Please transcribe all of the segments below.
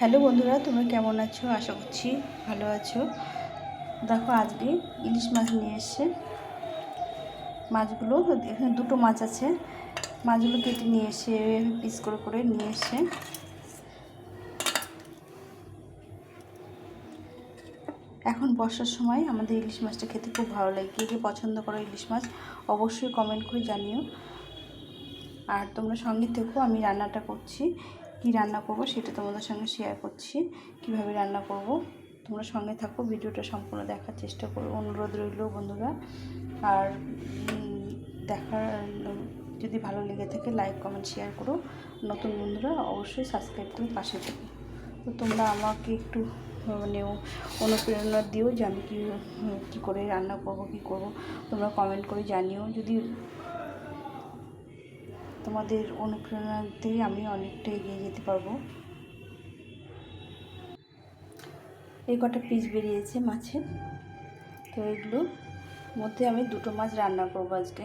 Hello বন্ধুরা, তোমরা কেমন আছো? আশা করছি ভালো আছো। দেখো, আজকে ইলিশ মাছ নিয়ে এসছে। মাছগুলো, এখানে দুটো মাছ আছে। মাছগুলো কেটে নিয়ে এসে, পিস করে করে নিয়ে এসে এখন বর্ষার সময় আমাদের ইলিশ মাছটা খেতে খুব ভালো লাগে। কে কে পছন্দ করো ইলিশ মাছ, অবশ্যই কমেন্ট করে জানিও। আর তোমরা সঙ্গে থেকো, আমি রান্নাটা করছি। কি রান্না করব সেটা তোমাদের সঙ্গে শেয়ার করছি। কীভাবে রান্না করব? তোমরা সঙ্গে থাকো, ভিডিওটা সম্পূর্ণ দেখার চেষ্টা করো অনুরোধ রইল বন্ধুরা। আর দেখার, যদি ভালো লেগে থাকে লাইক কমেন্ট শেয়ার করো। নতুন বন্ধুরা, অবশ্যই সাবস্ক্রাইব করে পাশে থেকো। তো তোমরা আমাকে একটু মানে অনুপ্রেরণা দিও যে আমি কী কী করে রান্না করব, কী করব। তোমরা কমেন্ট করে জানিও। যদি তোমাদের অনুপ্রেরণাতেই আমি অনেকটা এগিয়ে যেতে পারব। এই কটা পিস বেরিয়েছে মাছের তো এগুলো মধ্যে আমি দুটো মাছ রান্না করব আজকে।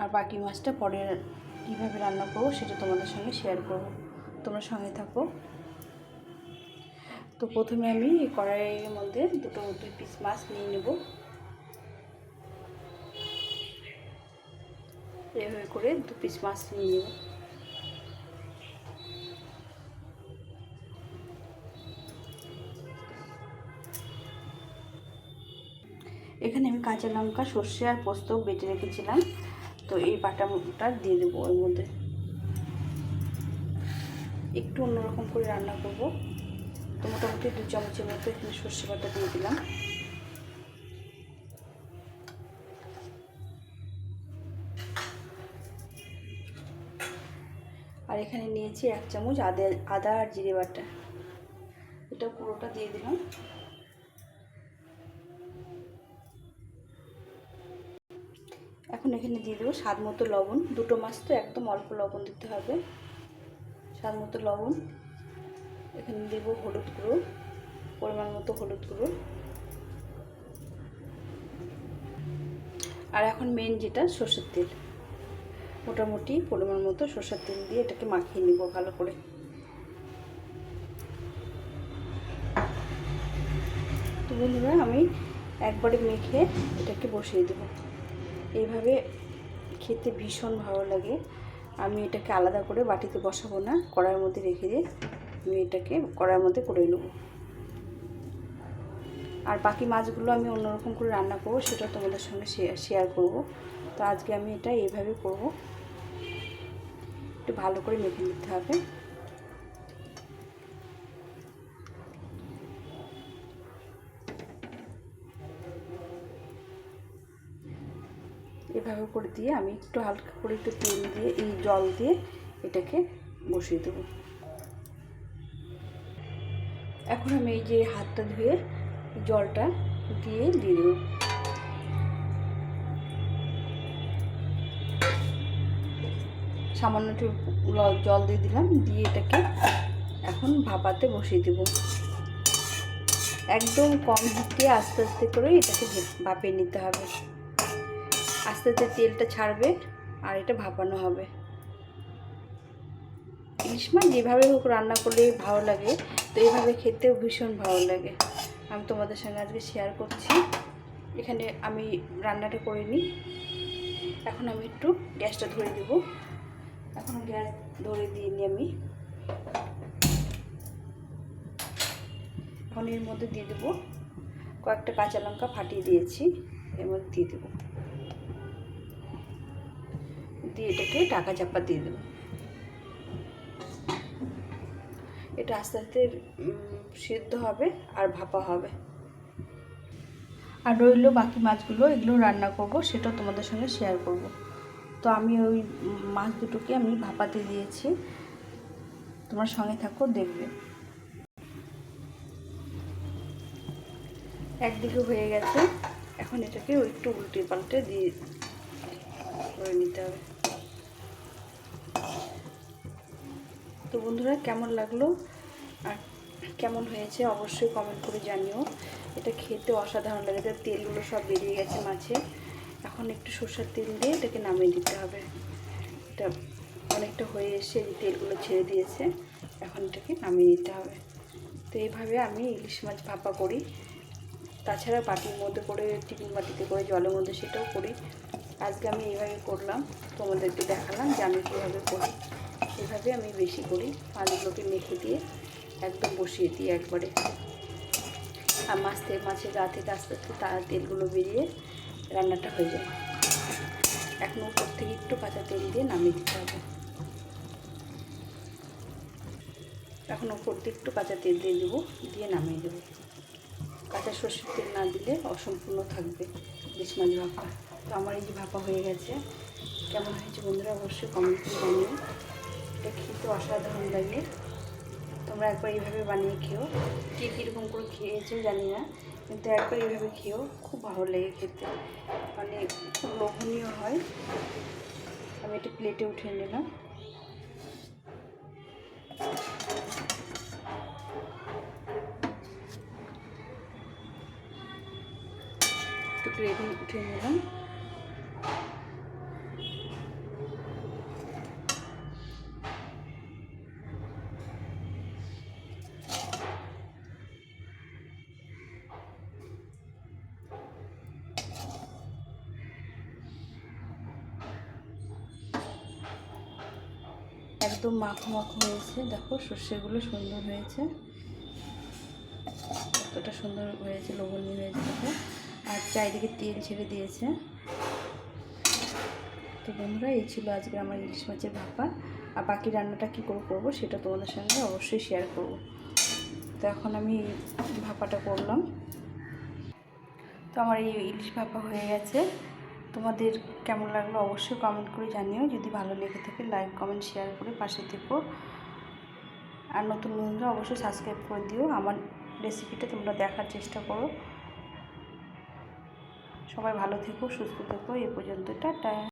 আর বাকি মাছটা পরে কীভাবে রান্না করব সেটা তোমাদের সঙ্গে শেয়ার করব। তোমরা সঙ্গে থাকো। তো প্রথমে আমি কড়াইয়ের মধ্যে দুটো দুই পিস মাছ নিয়ে নেব। এভাবে করে দু পিস মাছ নিয়ে নেব। এখানে আমি কাঁচা লঙ্কা, সর্ষে আর পোস্ত বেটে রেখেছিলাম। তো এই বাটাটা দিয়ে দেবো ওর মধ্যে। একটু অন্যরকম করে রান্না করব। তো মোটামুটি দু চামচের মতো এখানে সর্ষে বাটা দিয়ে দিলাম। এখানে নিয়েছি এক চামচ আদা আদা আর জিরে বাটা। এটা পুরোটা দিয়ে দিলাম। এখন এখানে দিয়ে দেবো স্বাদ মতো লবণ। দুটো মাছ তো একদম অল্প লবণ দিতে হবে। স্বাদ মতো লবণ। এখানে দেব হলুদ গুঁড়ো, পরিমাণ মতো হলুদ গুঁড়ো। আর এখন মেন যেটা সর্ষের তেল। মোটামুটি পরিমাণ মতো সর্ষের তেল দিয়ে এটাকে মাখিয়ে নিব ভালো করে। তো বন্ধুরা, আমি একবারে মেখে এটাকে বসিয়ে দেব। এইভাবে খেতে ভীষণ ভালো লাগে। আমি এটাকে আলাদা করে বাটিতে বসাবো না, কড়াইয়ের মধ্যে রেখে দিয়ে আমি এটাকে কড়াইয়ের মধ্যে করে নেব। আর বাকি মাছগুলো আমি অন্যরকম করে রান্না করব, সেটা তোমাদের সঙ্গে শেয়ার করব। তো আজকে আমি এটা এইভাবে করব। একটু ভালো করে মেখে নিতে হবে। এভাবে করে দিয়ে আমি একটু হালকা করে একটু তেল দিয়ে, এই জল দিয়ে এটাকে বসিয়ে দেবো। এখন আমি এই যে হাতটা ধুয়ে জলটা দিয়ে দিয়ে দেবো। সামান্য একটু জল দিয়ে দিলাম, দিয়ে এটাকে এখন ভাপাতে বসিয়ে দেব। একদম কম হিটে আস্তে আস্তে করে এটাকে ভাপিয়ে নিতে হবে। আস্তে আস্তে তেলটা ছাড়বে আর এটা ভাপানো হবে। ইলিশ যেভাবে হোক রান্না করলে ভালো লাগে, তো এইভাবে খেতেও ভীষণ ভালো লাগে। আমি তোমাদের সঙ্গে আজকে শেয়ার করছি। এখানে আমি রান্নাটা করে নিই। এখন আমি একটু গ্যাসটা ধরে দেবো। এখন গ্যাস ধরে দিয়ে নিই আমি। এখন মধ্যে দিয়ে দেবো। কয়েকটা কাঁচা লঙ্কা ফাটিয়ে দিয়েছি এর মধ্যে দিয়ে দেবো। দিয়ে এটাকে টাকা চাপা দিয়ে দেবো। এটা আস্তে আস্তে সিদ্ধ হবে আর ভাপা হবে। আর রইল বাকি মাছগুলো, এগুলো রান্না করব সেটা তোমাদের সঙ্গে শেয়ার করব। তো আমি ওই মাছ দুটোকে আমি ভাপাতে দিয়েছি। তোমার সঙ্গে থাকো, দেখবে। একদিকে হয়ে গেছে। এখন এটাকে একটু উল্টে পাল্টে দিয়ে করে নিতে হবে। তো বন্ধুরা, কেমন লাগল? আর কেমন হয়েছে অবশ্যই কমেন্ট করে জানিও। এটা খেতে অসাধারণ লাগে। তেলগুলো সব বেরিয়ে গেছে মাছে। এখন একটু সর্ষের তেল দিয়ে এটাকে নামিয়ে দিতে হবে। এটা অনেকটা হয়ে এসে এই তেলগুলো ছেড়ে দিয়েছে। এখন এটাকে নামিয়ে নিতে হবে। তো এইভাবে আমি ইলিশ মাছ ভাপা করি। তাছাড়া বাটির মধ্যে করে, টিফিন বাটিতে করে, জলের মধ্যে সেটাও করি। আজকে আমি এইভাবে করলাম। তোমাদেরকে দেখালাম যে আমি কীভাবে করি। এইভাবে আমি বেশি করি। মাছগুলোকে মেখে দিয়ে একদম বসিয়ে দিই একবারে। আর মাছ থেকে, মাছের গা থেকে আস্তে আস্তে তেলগুলো বেরিয়ে রান্নাটা হয়ে যায় এখন উপর থেকে একটু কাঁচা তেল দিয়ে নামিয়ে দিতে হবে। এখন উপর দিয়ে একটু কাঁচা তেল দিয়ে দেবো, দিয়ে নামিয়ে দেবো। কাঁচা সর্ষের তেল না দিলে অসম্পূর্ণ থাকবে ইলিশ মাছ ভাপা তো আমার এই যে ভাপা হয়ে গেছে, কেমন হয়েছে বন্ধুরা অবশ্যই কমেন্ট করে জানিও। এটা খেতে অসাধারণ লাগে। তোমরা একবার এইভাবে বানিয়ে খেও। কে কীরকম করে খেয়েছো জানি না। কিন্তু একবার এইভাবে খেও খুব ভালো লাগে খেতে। মানে খুব লোভনীয় হয়। আমি এটা প্লেটে উঠে নিলাম। একটু গ্রেভি উঠে নিলাম। একদম মাখো মাখো হয়েছে। দেখো সর্ষেগুলো সুন্দর হয়েছে। কতটা সুন্দর হয়েছে লবণীয় হয়েছে আর চারিদিকে তেল ছেড়ে দিয়েছে। তো বন্ধুরা, এই ছিল আজকে আমার ইলিশ মাছের ভাপা। আর বাকি রান্নাটা কী করে করব সেটা তোমাদের সঙ্গে অবশ্যই শেয়ার করব। তো এখন আমি ভাপাটা করলাম। তো আমার এই ইলিশ ভাপা হয়ে গেছে। তোমাদের কেমন লাগল অবশ্যই কমেন্ট করে জানিও। যদি ভালো লেগে থাকে লাইক কমেন্ট শেয়ার করে পাশে থেকো। আর নতুন বন্ধুরা অবশ্যই সাবস্ক্রাইব করে দিও। আমার রেসিপিটা তোমরা দেখার চেষ্টা করো। সবাই ভালো থেকো, সুস্থ থেকো। এ পর্যন্ত, টাটা।